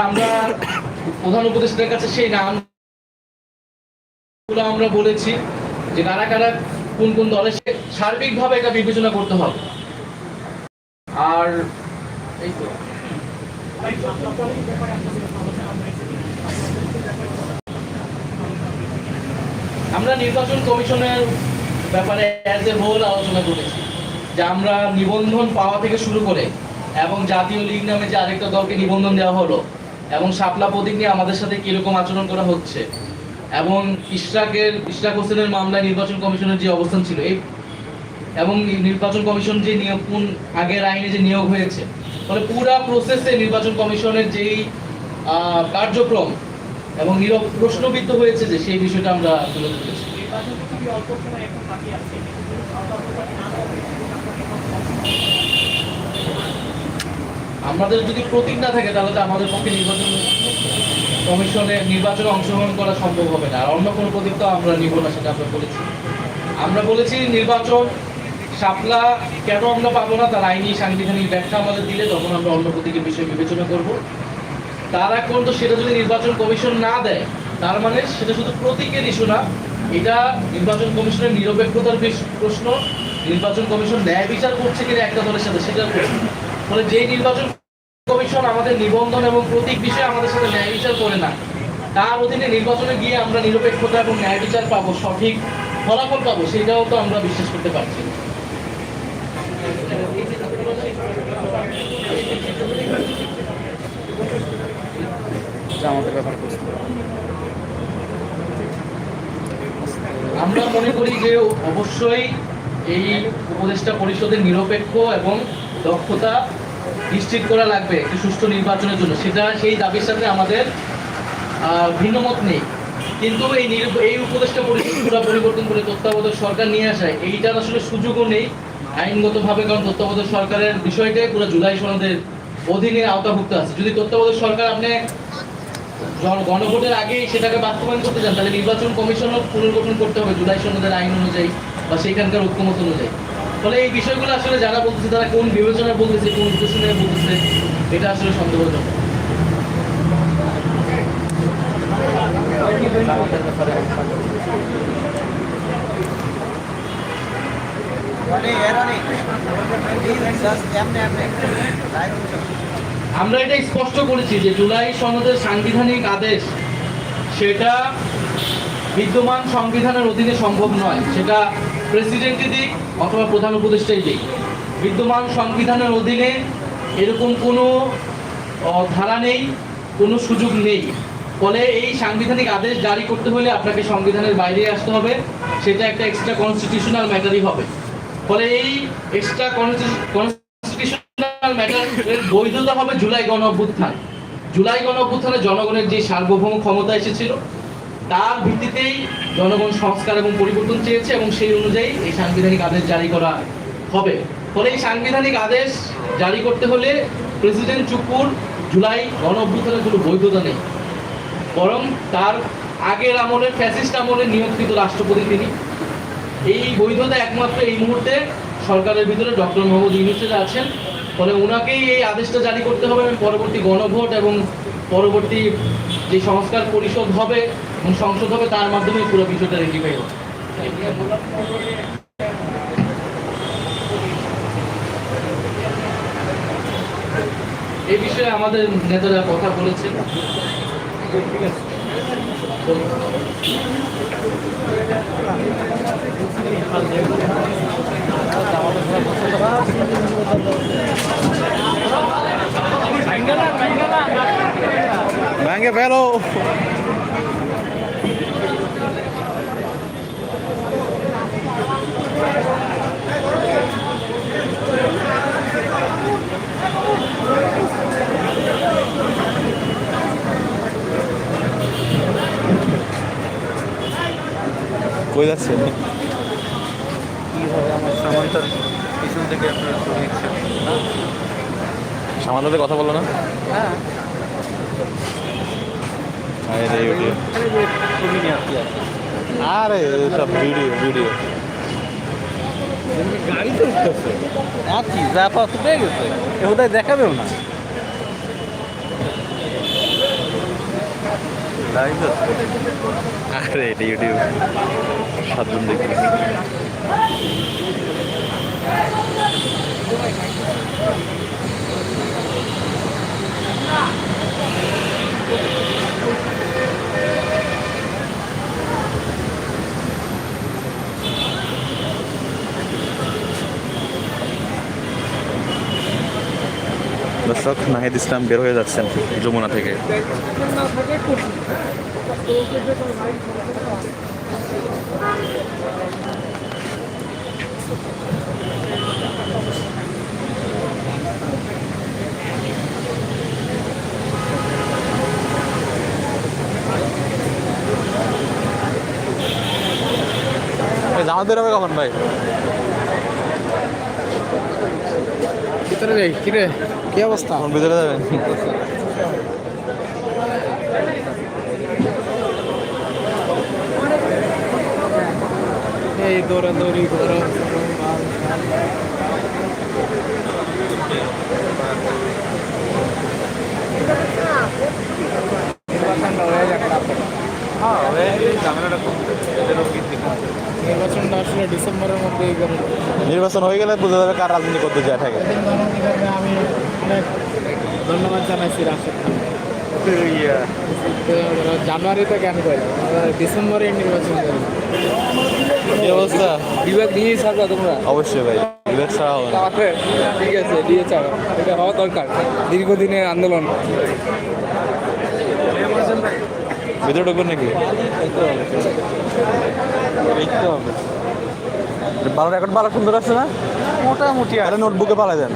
আমরা প্রধান উপদেষ্টার কাছে সেই নাম আমরা বলেছি যে কারা কারা কোন কোন দলে সার্বিকভাবে এটা বিবেচনা করতে হবে। আর আমরা নির্বাচন কমিশনের ব্যাপারে অ্যাজ এ হোল আলোচনা করেছি যে আমরা নিবন্ধন পাওয়া থেকে শুরু করে এবং জাতীয় লীগ নামে যে আরেকটা দলকে নিবন্ধন দেওয়া হলো এবং শাপলা প্রতীক নিয়ে আমাদের সাথে কীরকম আচরণ করা হচ্ছে? এবং ইশরাকের, ইশরাক হোসেনের মামলায় নির্বাচন কমিশনের যে অবস্থান ছিল, এই এবং নির্বাচন কমিশন যে নিয়োগ, কোন আগের আইনে যে নিয়োগ হয়েছে ফলে পুরা প্রসেসে নির্বাচন কমিশনের যেই কার্যক্রম এবং নিরব প্রশ্নবিদ্ধ হয়েছে যে সেই বিষয়টা আমরা তুলে ধরেছি আমাদের যদি প্রতীক না থাকে, তাহলে তো আমাদের পক্ষে নির্বাচন কমিশনে নির্বাচনে অংশগ্রহণ করা সম্ভব হবে না। আর অন্য কোনো প্রতীক তো আমরা নিব না, সেটা আমরা বলেছি। আমরা বলেছি নির্বাচন শাপলা কেন আমরা পাবো না, তার আইনি সাংবিধানিক ব্যাখ্যা আমাদের দিলে, তখন আমরা অন্য প্রতীকের বিষয়ে বিবেচনা করব। তার আগ পর্যন্ত সেটা যদি নির্বাচন কমিশন না দেয়, তার মানে সেটা শুধু প্রতীকের ইস্যু না, এটা নির্বাচন কমিশনের নিরপেক্ষতার প্রশ্ন। নির্বাচন কমিশন ন্যায় বিচার করছে কিনা একটা দলের সাথে, সেটার প্রশ্ন। ফলে যে নির্বাচন কমিশন আমাদের নিবন্ধন এবং প্রতীক বিষয়ে আমাদের সাথে ন্যায় বিচার করে না তার অধীনে নির্বাচনে গিয়ে আমরা নিরপেক্ষতা এবং ন্যায় বিচার পাবো সঠিক ফলাফল পাবো সেটাও তো আমরা বিশ্বাস করতে পারছি আমরা মনে করি যে অবশ্যই এই উপদেষ্টা পরিষদের নিরপেক্ষ এবং দক্ষতা নিশ্চিত করা লাগবে একটি সুষ্ঠু নির্বাচনের জন্য। সেটা সেই দাবির সাথে আমাদের ভিন্নমত নেই। কিন্তু এই এই উপদেষ্টা পরিষদ পুরো পরিবর্তন করে তত্ত্বাবধায়ক সরকার নিয়ে আসায়, এইটার আসলে সুযোগও নেই আইনগতভাবে, কারণ তত্ত্বাবধায়ক সরকারের বিষয়টাই পুরো জুলাই সনদের অধীনে আওতাভুক্ত আছে। যদি তত্ত্বাবধায়ক সরকার আপনি গণভোটের আগে সেটাকে বাস্তবায়ন করতে চান, তাহলে নির্বাচন কমিশনও পুনর্গঠন করতে হবে জুলাই সনদের আইন অনুযায়ী বা সেখানকার ঐক্যমত অনুযায়ী। ফলে এই বিষয়গুলো আসলে যারা বলতেছে, তারা কোন বিবেচনা বলতেছে, কোন উদ্দেশ্য বলতেছে, এটা আসলে সন্দেহজনক। আমরা এটা স্পষ্ট করেছি যে জুলাই সনদের সাংবিধানিক আদেশ, সেটা বিদ্যমান সংবিধানের অধীনে সম্ভব নয়। সেটা প্রেসিডেন্টই দিক অথবা প্রধান উপদেষ্টাই দিক, বিদ্যমান সংবিধানের অধীনে এরকম কোনো ধারা নেই, কোনো সুযোগ নেই। ফলে এই সাংবিধানিক আদেশ জারি করতে হলে আপনাকে সংবিধানের বাইরে আসতে হবে, সেটা একটা এক্সট্রা কনস্টিটিউশনাল ম্যাটারই হবে। ফলে এই এক্সট্রা কনস্টিটিউশনাল ম্যাটারের বৈধতা হবে জুলাই গণ অভ্যুত্থান জুলাই গণ অভ্যুত্থানে জনগণের যে সার্বভৌম ক্ষমতা এসেছিল তার ভিত্তিতেই জনগণ সংস্কার এবং পরিবর্তন চেয়েছে এবং সেই অনুযায়ী এই সাংবিধানিক আদেশ জারি করা হবে। ফলে এই সাংবিধানিক আদেশ জারি করতে হলে প্রেসিডেন্ট চুপুর জুলাই গণ অভ্যুত্থানের কোনো বৈধতা নেই। বরং তার আগের আমলের ফ্যাসিস্ট আমলে নিয়োগকৃত রাষ্ট্রপতি তিনি। এই বৈধতা একমাত্র এই মুহূর্তে সরকারের ভিতরে ডক্টর মোহাম্মদ ইউনুসের আছেন। ফলে ওনাকেই এই আদেশটা জারি করতে হবে এবং পরবর্তী গণভোট এবং পরবর্তী যে সংস্কার পরিষদ হবে এবং সংসদ হবে, তার মাধ্যমে পুরো বিষয়টা রেটিফাই হবে এই বিষয়ে আমাদের নেতারা কথা বলেছেন। ভেঙে ফেলো কই যাচ্ছে কীভাবে আমার সামানটার পিছন থেকে আপনারা ছবি নিচ্ছেন সামান্যতে কথা বলো না? হ্যাঁ। আরে সব ভিডিও ভিডিও। গাড়িতে উঠতেছে। আছি যা পাচ্ছে পেয়ে গেছে। এ দেখাবেও না। লাইভ আরে এটা ইউটিউব সাতজন দেখতেছি দর্শক নাহিদ ইসলাম বের হয়ে যাচ্ছেন যমুনা থেকে। জামা বেরোবে কখন ভাই? ভিতরে যাই কিরে কি অবস্থা? কখন ভিতরে যাবেন? এই দৌড়াদৌড়ি নির্বাচনটা হয়ে নির্বাচনটা আসলে ডিসেম্বরের মধ্যেই করে। নির্বাচন হয়ে গেলে বোঝা যাবে কার রাজনীতি করতে যায় থাকে। আমি ধন্যবাদ জানাইছি রাশেদ জানুয়ারিতে কেন করে ডিসেম্বরে নির্বাচন করে। অবস্থা? বিভাগ থাকবা তোমরা? অবশ্যই ভাই বিবেক ছাড়া হবে ঠিক আছে দিয়ে চাও এটা হওয়া দরকার দীর্ঘদিনের আন্দোলন। ভিতরে ঢুকবেন নাকি? দেখতে হবে। ভালো রেকর্ড ভালো সুন্দর আছে না? মোটামুটি আর নোটবুকে পালা দেন।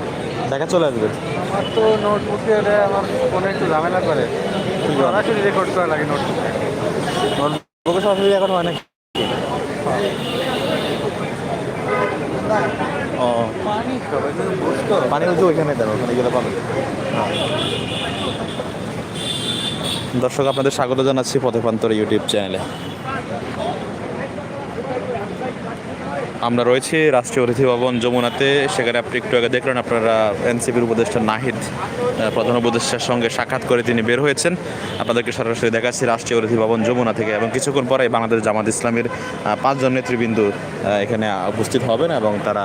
দেখা চলে আসবে। তো নোটবুকে হলে আমার ফোনে একটু ঝামেলা করে। সরাসরি রেকর্ড করা লাগে নোটবুকে নোটবুকে সরাসরি এখন হয় নাকি? ও। পানি ওইখানে দেন ওখানে গেলে পাবেন। দর্শক আপনাদের স্বাগত জানাচ্ছি পথেপান্তর ইউটিউব চ্যানেলে। আমরা রয়েছি রাষ্ট্রীয় অতিথি ভবন যমুনাতে। সেখানে আপনি একটু আগে দেখলেন আপনারা এনসিপির উপদেষ্টা নাহিদ। প্রধান উপদেষ্টার সঙ্গে সাক্ষাৎ করে তিনি বের হয়েছেন। আপনাদেরকে সরাসরি দেখাচ্ছি রাষ্ট্রীয় অতিথি ভবন যমুনা থেকে এবং কিছুক্ষণ পরে বাংলাদেশ জামাত ইসলামের পাঁচজন নেতৃবৃন্দ এখানে উপস্থিত হবেন এবং তারা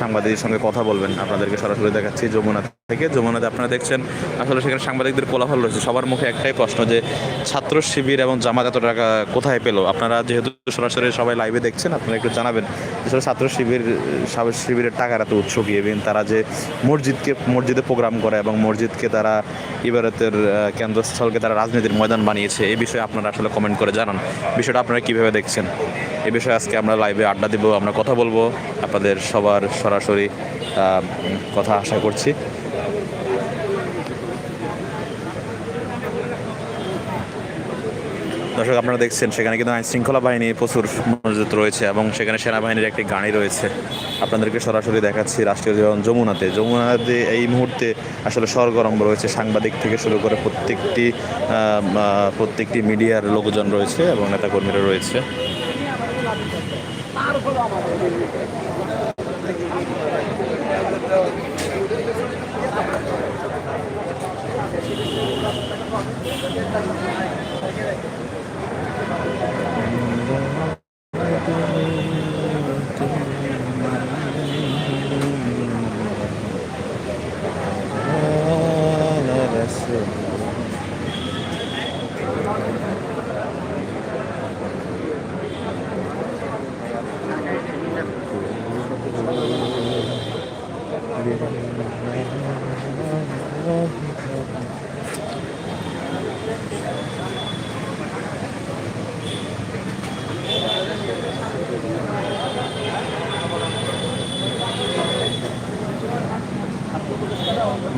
সাংবাদিকদের সঙ্গে কথা বলবেন। আপনাদেরকে সরাসরি দেখাচ্ছি যমুনা থেকে। যমুনাতে আপনারা দেখছেন, আসলে সেখানে সাংবাদিকদের কোলাহল রয়েছে। সবার মুখে একটাই প্রশ্ন যে, ছাত্র শিবির এবং জামাত এত টাকা কোথায় পেল? আপনারা যেহেতু সরাসরি সবাই লাইভে দেখছেন, আপনারা একটু জানাবেন আসলে ছাত্র শিবির শিবিরের টাকার এত উৎস এবং তারা যে মসজিদকে, মসজিদে প্রোগ্রাম করে এবং মসজিদকে তারা ইবারতের কেন্দ্রস্থলকে তারা রাজনীতির ময়দান বানিয়েছে, এই বিষয়ে আপনারা আসলে কমেন্ট করে জানান। বিষয়টা আপনারা কীভাবে দেখছেন? এ বিষয়ে আজকে আমরা লাইভে আড্ডা দিব, আমরা কথা বলব, আপনাদের সবার সরাসরি কথা আশা করছি। দর্শক, আপনারা দেখছেন, সেখানে কিন্তু আইন শৃঙ্খলা বাহিনী প্রচুর মজুদ রয়েছে এবং সেখানে সেনাবাহিনীর একটি গাড়ি রয়েছে। আপনাদেরকে সরাসরি দেখাচ্ছি রাষ্ট্রীয় জীবন যমুনাতে। যমুনাতে এই মুহূর্তে আসলে সরগরম রয়েছে, সাংবাদিক থেকে শুরু করে প্রত্যেকটি প্রত্যেকটি মিডিয়ার লোকজন রয়েছে এবং নেতাকর্মীরা রয়েছে।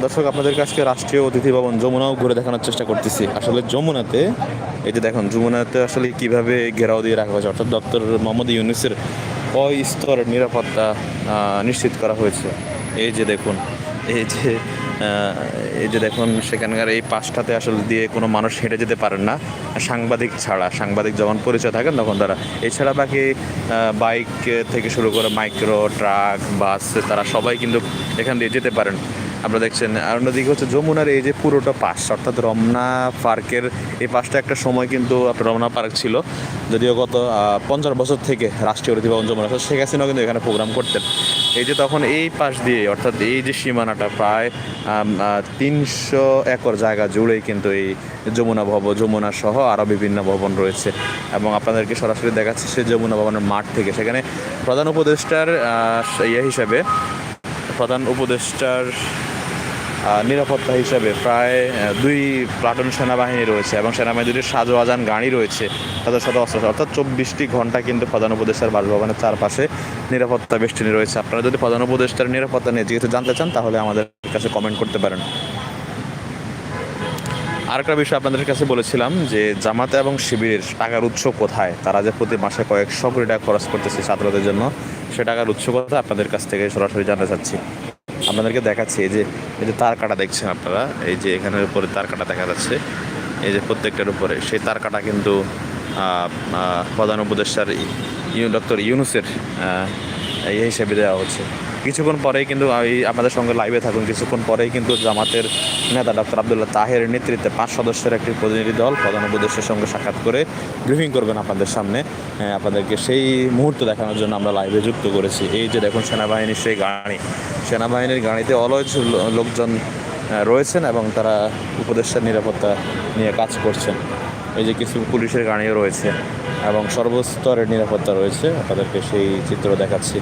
দর্শক আপনাদের কাছে রাষ্ট্রীয় অতিথি ভবন যমুনাও ঘুরে দেখানোর চেষ্টা করতেছি। আসলে যমুনাতে, এই যে দেখুন, যমুনাতে আসলে কীভাবে ঘেরাও দিয়ে রাখা হয়েছে, অর্থাৎ ডক্টর মোহাম্মদ ইউনুসের কয় স্তরের নিরাপত্তা নিশ্চিত করা হয়েছে। এই যে দেখুন, এই যে এই যে দেখুন, সেখানকার এই পাশটাতে আসলে দিয়ে কোনো মানুষ হেঁটে যেতে পারেন না। সাংবাদিক ছাড়া, সাংবাদিক যখন পরিচয় থাকেন, তখন তারা, এছাড়া বাকি বাইক থেকে শুরু করে মাইক্রো, ট্রাক, বাস, তারা সবাই কিন্তু এখান দিয়ে যেতে পারেন। আপনারা দেখছেন, আর অন্যদিকে হচ্ছে যমুনার এই যে পুরোটা পাশ, অর্থাৎ রমনা পার্কের এই পাশটা একটা সময় কিন্তু আপনার রমনা পার্ক ছিল। যদিও গত পঞ্চাশ বছর থেকে রাষ্ট্রীয় ঐতিহ্য ভবন যমুনা শেখ হাসিনাও কিন্তু এখানে প্রোগ্রাম করতেন। এই যে তখন এই পাশ দিয়ে, অর্থাৎ এই যে সীমানাটা প্রায় তিনশো একর জায়গা জুড়েই কিন্তু এই যমুনা ভবন যমুনা সহ আরও বিভিন্ন ভবন রয়েছে। এবং আপনাদেরকে সরাসরি দেখাচ্ছে সে যমুনা ভবনের মাঠ থেকে। সেখানে প্রধান উপদেষ্টার ইয়ে হিসাবে প্রধান উপদেষ্টার নিরাপত্তা হিসাবে প্রায় দুই প্লাটুন সেনাবাহিনী রয়েছে এবং সেনাবাহিনী দুটি সাজো আজান গাড়ি রয়েছে তাদের সাথে অস্ত্র অর্থাৎ চব্বিশটি ঘণ্টা কিন্তু প্রধান উপদেষ্টার বাসভবনের চারপাশে নিরাপত্তা বেষ্টিনী রয়েছে। আপনারা যদি প্রধান উপদেষ্টার নিরাপত্তা নিয়ে যেহেতু জানতে চান, তাহলে আমাদের কাছে কমেন্ট করতে পারেন। আরেকটা বিষয় আপনাদের কাছে বলেছিলাম যে জামাতে এবং শিবিরের টাকার উৎস কোথায়? তারা যে প্রতি মাসে কয়েকশো কোটি টাকা খরচ করতেছে ছাত্রদের জন্য, সে টাকার উৎস কোথায়? আপনাদের কাছ থেকে সরাসরি জানতে চাচ্ছি। আপনাদেরকে দেখাচ্ছি, এই যে এই যে তার কাটা দেখছেন আপনারা, এই যে এখানের উপরে তার কাটা দেখা যাচ্ছে, এই যে প্রত্যেকটার উপরে। সেই তার কাটা কিন্তু প্রধান উপদেষ্টার ডক্টর ইউনুসের এই হিসেবে দেওয়া হচ্ছে। কিছুক্ষণ পরেই কিন্তু আপনাদের সঙ্গে লাইভে থাকুন। কিছুক্ষণ পরেই কিন্তু জামাতের নেতা ডক্টর আবদুল্লাহ তাহের নেতৃত্বে পাঁচ সদস্যের একটি প্রতিনিধি দল প্রধান উপদেশের সঙ্গে সাক্ষাৎ করে ব্রিফিং করবেন আপনাদের সামনে। হ্যাঁ, আপনাদেরকে সেই মুহূর্ত দেখানোর জন্য আমরা লাইভে যুক্ত করেছি। এই যে দেখুন সেনাবাহিনীর সেই গাড়ি। সেনাবাহিনীর গাড়িতে অলজ লোকজন রয়েছেন এবং তারা উপদেষ্টার নিরাপত্তা নিয়ে কাজ করছেন। এই যে কিছু পুলিশের গাড়িও রয়েছে এবং সর্বস্তরের নিরাপত্তা রয়েছে। আপনাদেরকে সেই চিত্র দেখাচ্ছি।